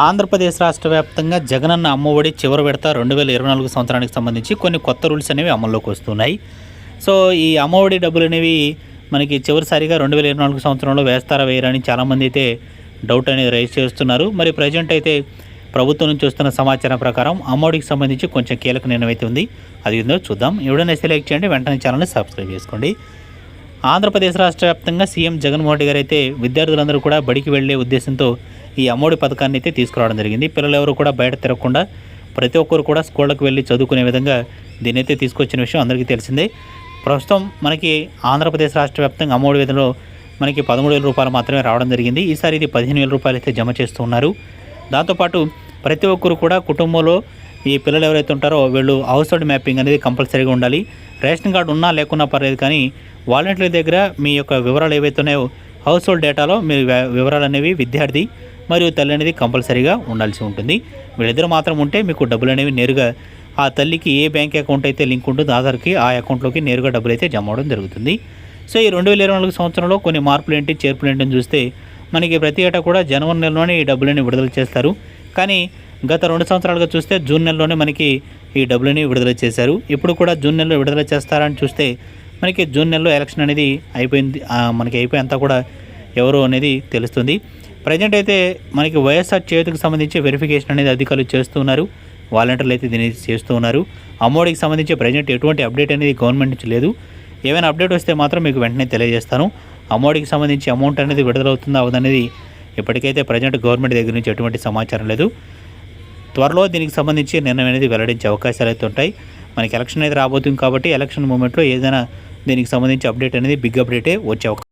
ఆంధ్రప్రదేశ్ రాష్ట్ర వ్యాప్తంగా జగనన్న అమ్మఒడి చివరి విడత రెండు వేల ఇరవై నాలుగు సంవత్సరానికి సంబంధించి కొన్ని కొత్త రూల్స్ అనేవి అమల్లోకి వస్తున్నాయి. సో ఈ అమ్మఒడి డబ్బులు అనేవి మనకి చివరిసారిగా రెండు వేల ఇరవై నాలుగు సంవత్సరంలో వేస్తారా వేయరని చాలామంది అయితే డౌట్ అనేది రైజ్ చేస్తున్నారు. మరి ప్రజెంట్ అయితే ప్రభుత్వం నుంచి వస్తున్న సమాచారం ప్రకారం అమ్మఒడికి సంబంధించి కొంచెం కీలక నిర్ణయం అయితే ఉంది. అది ఏందో చూద్దాం. ఎవడైనా సెలెక్ట్ చేయండి. వెంటనే ఛానల్ని సబ్స్క్రైబ్ చేసుకోండి. ఆంధ్రప్రదేశ్ రాష్ట్ర వ్యాప్తంగా సీఎం జగన్మోహన్ రెడ్డి గారు అయితే విద్యార్థులందరూ కూడా బడికి వెళ్ళే ఉద్దేశంతో ఈ అమ్మఒడి పథకాన్ని అయితే తీసుకురావడం జరిగింది. పిల్లలు ఎవరు కూడా బయట తిరగకుండా ప్రతి ఒక్కరు కూడా స్కూళ్ళకు వెళ్ళి చదువుకునే విధంగా దీన్నైతే తీసుకొచ్చిన విషయం అందరికీ తెలిసిందే. ప్రస్తుతం మనకి ఆంధ్రప్రదేశ్ రాష్ట్ర వ్యాప్తంగా అమ్మఒడి విధంలో మనకి పదమూడు వేల రూపాయలు మాత్రమే రావడం జరిగింది. ఈసారి ఇది పదిహేను వేల రూపాయలు అయితే జమ చేస్తున్నారు దాంతోపాటు ప్రతి ఒక్కరు కూడా కుటుంబంలో ఈ పిల్లలు ఎవరైతే ఉంటారో వీళ్ళు హౌస్ హోల్డ్ మ్యాపింగ్ అనేది కంపల్సరీగా ఉండాలి. రేషన్ కార్డు ఉన్నా లేకున్నా పర్లేదు కానీ వాలంటీర్ల దగ్గర మీ యొక్క వివరాలు ఏవైతే ఉన్నాయో హౌస్ హోల్డ్ డేటాలో మీ వివరాలు అనేవి విద్యార్థి మరియు తల్లి అనేది కంపల్సరీగా ఉండాల్సి ఉంటుంది. వీళ్ళిద్దరు మాత్రం ఉంటే మీకు డబ్బులు అనేవి నేరుగా ఆ తల్లికి ఏ బ్యాంక్ అకౌంట్ అయితే లింక్ ఉంటుందో ఆధార్కి ఆ అకౌంట్లోకి నేరుగా డబ్బులు అయితే జమ అవడం జరుగుతుంది. సో ఈ రెండు వేల ఇరవై నాలుగు సంవత్సరంలో కొన్ని మార్పులు ఏంటి చేర్పులు ఏంటి అని చూస్తే మనకి ప్రతి ఏటా కూడా జనవరి నెలలోనే ఈ డబ్బులని విడుదల చేస్తారు. కానీ గత రెండు సంవత్సరాలుగా చూస్తే జూన్ నెలలోనే మనకి ఈ డబ్బులని విడుదల చేశారు. ఇప్పుడు కూడా జూన్ నెలలో విడుదల చేస్తారని చూస్తే మనకి జూన్ నెలలో ఎలక్షన్ అనేది అయిపోయింది. మనకి అయిపోయేంతా కూడా ఎవరు అనేది తెలుస్తుంది. ప్రజెంట్ అయితే మనకి వైఎస్ఆర్ చేతికి సంబంధించి వెరిఫికేషన్ అనేది అధికారులు చేస్తూ ఉన్నారు. వాలంటీర్లు అయితే దీన్ని చేస్తూ ఉన్నారు. అమ్మఒడికి సంబంధించి ప్రజెంట్ ఎటువంటి అప్డేట్ అనేది గవర్నమెంట్ నుంచి లేదు. ఏమైనా అప్డేట్ వస్తే మాత్రం మీకు వెంటనే తెలియజేస్తాను. అమ్మఒడికి సంబంధించి అమౌంట్ అనేది విడుదలవుతుందా అవదనేది ఇప్పటికైతే ప్రజెంట్ గవర్నమెంట్ దగ్గర నుంచి ఎటువంటి సమాచారం లేదు. త్వరలో దీనికి సంబంధించి నిర్ణయం అనేది వెల్లడించే అవకాశాలు అయితే ఉంటాయి. మనకి ఎలక్షన్ అయితే రాబోతుంది కాబట్టి ఎలక్షన్ మూమెంట్లో ఏదైనా దీనికి సంబంధించి అప్డేట్ అనేది బిగ్ అప్డేటే వచ్చే అవకాశం